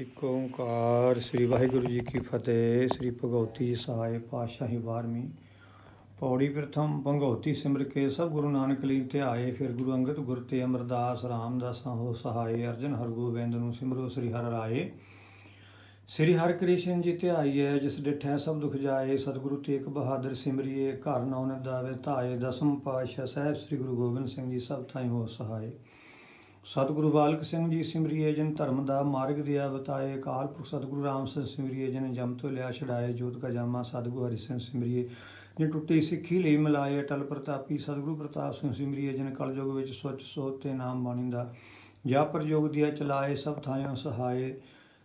ਇੱਕ ਓੰਕਾਰ ਸ੍ਰੀ ਵਾਹਿਗੁਰੂ ਜੀ ਕੀ ਫਤਿਹ, ਸ੍ਰੀ ਭਗਉਤੀ ਸਹਾਇ ਪਾਤਸ਼ਾਹੀ ਬਾਰਵੀਂ ਪੌੜੀ ਪ੍ਰਥਮ ਭਗਉਤੀ ਸਿਮਰ ਕੇ ਸਭ ਗੁਰੂ ਨਾਨਕ ਲਈ ਧਿਆਏ ਫਿਰ ਗੁਰੂ ਅੰਗਦ ਗੁਰ ਤੇ ਅਮਰਦਾਸ ਰਾਮਦਾਸਾਂ ਹੋ ਸਹਾਏ, ਅਰਜਨ ਹਰਗੋਬਿੰਦ ਨੂੰ ਸਿਮਰੋ ਸ੍ਰੀ ਹਰਿ ਰਾਏ। ਸ੍ਰੀ ਹਰਿ ਕ੍ਰਿਸ਼ਨ ਜੀ ਹੈ, ਜਿਸ ਡਿਠੈ ਸਭ ਦੁਖ ਜਾਏ, ਸਤਿਗੁਰੂ ਤੇਗ ਬਹਾਦਰ ਸਿਮਰਿਏ, ਘਰ ਨੌ ਦਾਵੇ ਧਾਏ, ਦਸਮ ਪਾਤਸ਼ਾਹ ਸਾਹਿਬ ਸ੍ਰੀ ਗੁਰੂ ਗੋਬਿੰਦ ਸਿੰਘ ਜੀ ਸਭ ਥਾਈ ਹੋ ਸਹਾਏ। ਸਤਿਗੁਰੂ ਬਾਲਕ ਸਿੰਘ ਜੀ ਸਿਮਰਿਏ ਜਿਨ ਧਰਮ ਦਾ ਮਾਰਗ ਦਿਆ ਬਤਾਏ ਕਾਲ ਪੁਰਖ ਸਤਿਗੁਰੂ ਰਾਮ ਸਿੰਘ ਸਿਮਰਿਏ ਜਿਨ ਜਮ ਤੋਂ ਲਿਆ ਛਡਾਏ ਜੋਤ ਕਾ ਜਾਮਾ ਸਤਿਗੁਰੂ ਹਰੀ ਸਿੰਘ ਸਿਮਰੀਏ ਜਿਨ ਟੁੱਟੀ ਸਿੱਖੀ ਲਈ ਮਿਲਾਏ ਅਟਲ ਪ੍ਰਤਾਪੀ ਸਤਿਗੁਰੂ ਪ੍ਰਤਾਪ ਸਿੰਘ ਸਿਮਰਿਏ ਜਿਨ ਕਲਯੁਗ ਵਿੱਚ ਸੁੱਚ ਸੋਤ ਤੇ ਨਾਮ ਬਾਣੀ ਦਾ ਜਾ ਪ੍ਰਯੋਗ ਦਿਆ ਚਲਾਏ ਸਭ ਥਾਈਂ ਸਹਾਏ,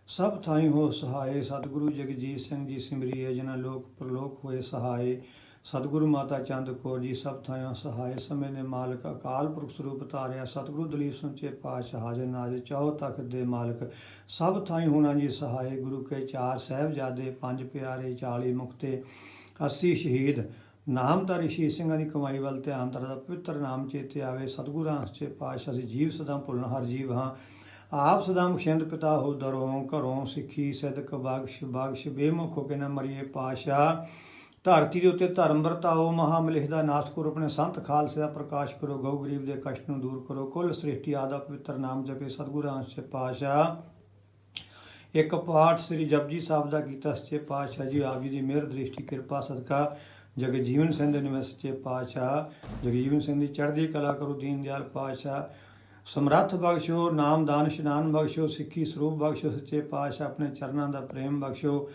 ਸਭ ਥਾਈਂ ਹੋ ਸਹਾਏ ਸਤਿਗੁਰੂ ਜਗਜੀਤ ਸਿੰਘ ਜੀ ਸਿਮਰਿਏ ਜਿਨ੍ਹਾਂ ਲੋਕ ਪ੍ਰਲੋਕ ਹੋਏ ਸਹਾਏ। ਸਤਿਗੁਰੂ ਮਾਤਾ ਚੰਦ ਕੌਰ ਜੀ ਸਭ ਥਾਈਂ ਸਹਾਏ ਸਮੇਂ ਨੇ ਮਾਲਕ, ਅਕਾਲ ਪੁਰਖ ਸਰੂਪ ਧਾਰਿਆ, ਸਤਿਗੁਰੂ ਦਲੀਪ ਸੰਚੇ ਪਾਤਸ਼ਾਹ ਹਾਜ਼ਰ ਨਾਜ਼ਰ ਚਾਹੋ ਤਖਤ ਦੇ ਮਾਲਕ। ਸਭ ਥਾਈਂ ਹੋਣਾ ਜੀ ਸਹਾਏ ਗੁਰੂ ਕੇ ਚਾਰ ਸਹਿਬਜ਼ਾਦੇ, ਪੰਜ ਪਿਆਰੇ 40 ਮੁਕਤੇ 80 ਸ਼ਹੀਦ। ਨਾਮਧਾਰੀ ਸ਼ੀਸ਼ ਸਿੰਘਾਂ ਦੀ ਕਮਾਈ ਵੱਲ ਧਿਆਨ ਤਰਦਾ ਪਵਿੱਤਰ ਨਾਮ ਚੇਤੇ ਆਵੇ, ਸਤਿਗੁਰਾਂ ਰਾਂਸਚੇ ਪਾਤਸ਼ਾਹ ਅਸੀਂ ਜੀਵ ਸਦਾ ਭੁੱਲਣ ਹਰ ਜੀਵ ਹਾਂ। ਆਪ ਸਦਾ ਮੁਖਿੰਦ ਪਿਤਾ ਹੋ ਦਰੋਂ ਘਰੋਂ ਸਿੱਖੀ ਸਦਕ ਬਖਸ਼ ਬਖਸ਼ ਬੇਮੁਖੋ ਕੇ ਨਾ ਮਰੀਏ ਪਾਸ਼ਾ ਧਰਤੀ ਦੇ ਉੱਤੇ ਧਰਮ ਵਰਤਾਓ ਮਹਾ ਦਾ ਨਾਸ਼ ਕਰੋ, ਆਪਣੇ ਸੰਤ ਖਾਲਸੇ ਦਾ ਪ੍ਰਕਾਸ਼ ਕਰੋ, ਗਊ ਗਰੀਬ ਦੇ ਕਸ਼ਟ ਨੂੰ ਦੂਰ ਕਰੋ, ਕੁੱਲ ਸ੍ਰਿਸ਼ਟੀ ਆਦਾ ਪਵਿੱਤਰ ਨਾਮ ਜਪੇ, ਸਤਿਗੁਰੂ ਅੰਸ਼ ਪਾਸ਼ਾ ਇੱਕ ਪਾਠ ਸ੍ਰੀ ਜਪਜੀ ਸਾਹਿਬ ਦਾ ਕੀਤਾ ਸੱਚੇ ਪਾਤਸ਼ਾਹ ਜੀ, ਆਪ ਜੀ ਦੀ ਮਿਹਰ, ਦ੍ਰਿਸ਼ਟੀ, ਕਿਰਪਾ, ਸਦਕਾ ਜਗ ਜੀਵਨ ਸਿੰਘ ਦੇ ਨਿਵਾਸ ਸੱਚੇ ਪਾਤਸ਼ਾਹ। ਜਗ ਜੀਵਨ ਸਿੰਘ ਦੀ ਚੜ੍ਹਦੀ ਕਲਾ ਕਰੋ, ਦੀਨ ਦਿਆਲ ਪਾਤਸ਼ਾਹ। ਸਮਰੱਥ ਬਖਸ਼ੋ ਨਾਮਦਾਨ ਇਸ਼ਨਾਨ ਬਖਸ਼ੋ, ਸਿੱਖੀ ਸਰੂਪ ਬਖਸ਼ੋ, ਸੱਚੇ ਪਾਤਸ਼ਾਹ, ਆਪਣੇ ਚਰਨਾਂ ਦਾ ਪ੍ਰੇਮ ਬਖਸ਼ੋ।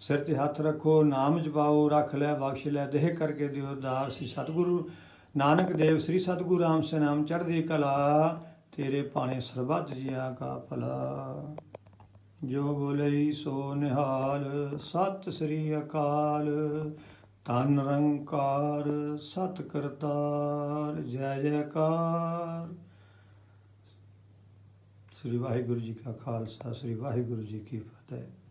ਸਿਰ ਤੇ ਹੱਥ ਰੱਖੋ, ਨਾਮ ਜਪਾਓ, ਰੱਖ ਲੈ, ਬਖਸ਼ ਲੈ, ਦੇਹ ਕਰਕੇ ਦਿਓ ਦਾਸ ਸਤਿਗੁਰੂ ਨਾਨਕ ਦੇਵ, ਸ੍ਰੀ ਸਤਿਗੁਰੂ ਰਾਮ ਸੇ ਨਾਮ ਚੜ੍ਹਦੀ ਕਲਾ, ਤੇਰੇ ਭਾਣੇ ਸਰਬੱਤ ਜੀਆਂ ਕਾ ਭਲਾ। ਜੋ ਬੋਲੇ ਸੋ ਨਿਹਾਲ, ਸਤਿ ਸ੍ਰੀ ਅਕਾਲ। ਤਨ ਰੰਕਾਰ ਸਤ ਕਰਤਾਰ, ਜੈ ਜੈਕਾਰ। ਸ੍ਰੀ ਵਾਹਿਗੁਰੂ ਜੀ ਕਾ ਖਾਲਸਾ, ਸ੍ਰੀ ਵਾਹਿਗੁਰੂ ਜੀ ਕੀ ਫਤਿਹ।